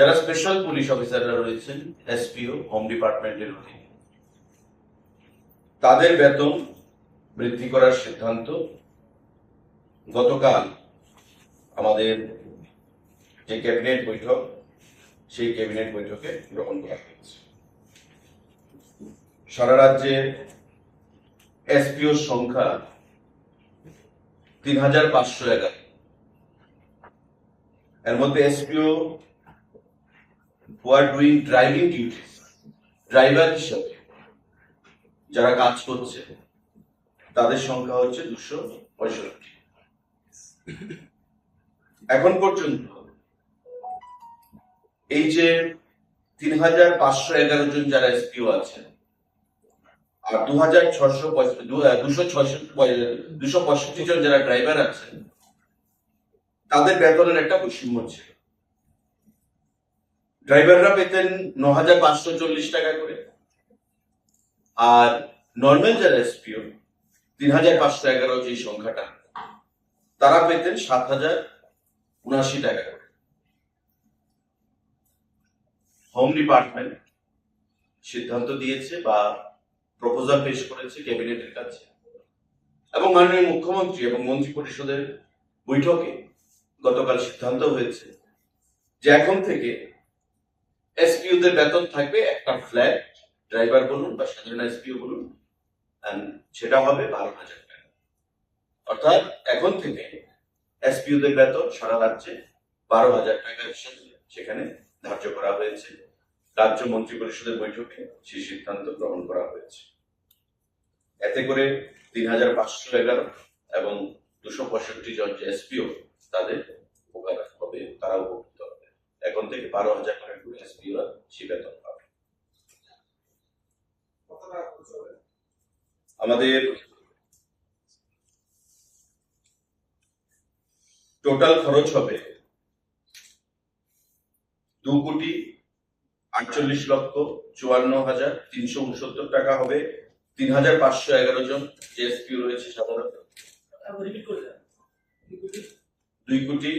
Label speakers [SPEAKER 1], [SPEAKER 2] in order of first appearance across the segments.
[SPEAKER 1] যারা special police অফিসাররা রয়েছেন এসপিও হোম ডিপার্টমেন্টের অধীনে। তাদের বেতন বৃদ্ধি করার সিদ্ধান্ত গতকাল আমাদের যে ক্যাবিনেট বৈঠক, সেই ক্যাবিনেট বৈঠকে গ্রহণ করা হয়েছে। সারা রাজ্যে এসপিওর সংখ্যা তিন হাজার পাঁচশো এগারো। এর মধ্যে SPO who are doing driving duties driver হিসাবে যারা কাজ করছে, তাদের সংখ্যা হচ্ছে দুশো পঁয়ষট্টি। এখন পর্যন্ত এই যে তিন হাজার পাঁচশো এগারো জন যারা এসপিও আছেন, আর দু হাজার ছশো দুশো দুশো পঁয়ষট্টি জন যারা ড্রাইভার আছেন, তাদের বেতনের একটা বৈষম্য ছিল। ড্রাইভাররা পেতেন ন হাজার পাঁচশো চল্লিশ টাকা করে, আর নর্মাল যারা এসপিও তিন হাজার পাঁচশো এগারো যে সংখ্যাটা, তারা পেতেন সাত হাজার উনআশি টাকা করে। হোম ডিপার্টমেন্ট সিদ্ধান্ত দিয়েছে বা প্রপোজাল পেশ করেছে ক্যাবিনেটের কাছে। এবং মাননীয় মুখ্যমন্ত্রী এবং মন্ত্রী পরিষদের বৈঠকে গতকাল সিদ্ধান্ত হয়েছে যে এখন থেকে এসপিওদের বেতন থাকবে একটা ফ্ল্যাট ড্রাইভার বলুন বা সাধারণ এসপিও বলুন সেটা হবে বারো হাজার টাকা। অর্থাৎ এখন থেকে এসপিওদের বেতন সারা রাজ্যে বারো হাজার টাকা হিসেবে সেখানে ধার্য করা হয়েছে। রাজ্য মন্ত্রী পরিষদের বৈঠকে সেই সিদ্ধান্ত গ্রহণ করা হয়েছে। এতে করে তিন হাজার পাঁচশো এগারো এবং দুশো পঁয়ষট্টি জন যে এসপিও তাদের উপকার হবে তারা উপকৃত এখন থেকে বারো হাজার টাকা করে এসপিওরা সে বেতন পাবে। আমাদের টোটাল খরচ হবে দু কোটি আটচল্লিশ লক্ষ চুয়ান্ন হাজার তিনশো উনসত্তর টাকা হবে। তিন হাজার পাঁচশো এগারো জন যে এসপিও রয়েছে সাধারণত। দুই কোটি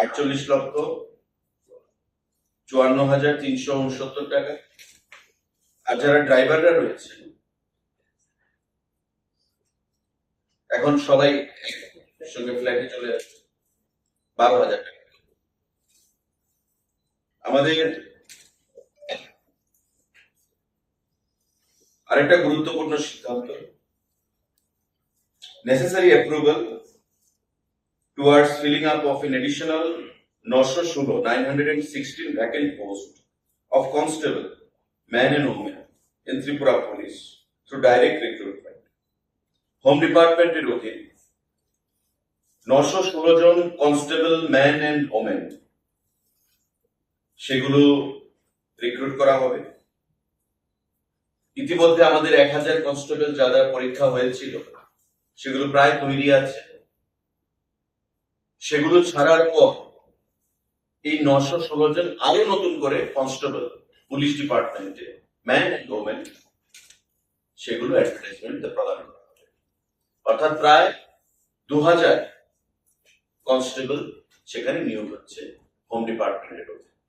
[SPEAKER 1] আটচল্লিশ লক্ষ চুয়ান্ন হাজার তিনশো উনসত্তর টাকা। আর যারা ড্রাইভাররা রয়েছে, এখন সবাই সঙ্গে ফ্ল্যাটে চলে আসছে। বারো হাজার টাকা। আমাদের আরেকটা গুরুত্বপূর্ণ সিদ্ধান্ত necessary approval towards filling up of an additional 916 916 vacant post of constable man and woman in Tripura police through direct recruitment. Home ডিপার্টমেন্টের অধীন নশো ষোলো জন কনস্টেবল ম্যান অ্যান্ড ওমেন সেগুলো রিক্রুট করা হবে ইতিমধ্যে আমাদের এক হাজার কনস্টেবল যাদের পরীক্ষা হয়েছিল সেগুলো প্রায় তৈরি আছে সেগুলো ছাড়ার পর এই নশো ষোলো জন আরও নতুন করে কনস্টেবল পুলিশ ডিপার্টমেন্টে ম্যান অ্যান্ড ওমেন সেগুলো অ্যাডভার্টাইজমেন্ট প্রদান করা অর্থাৎ প্রায় দু হাজার কনস্টেবল সেখানে নিয়োগ হচ্ছে হোম ডিপার্টমেন্টের অধীনে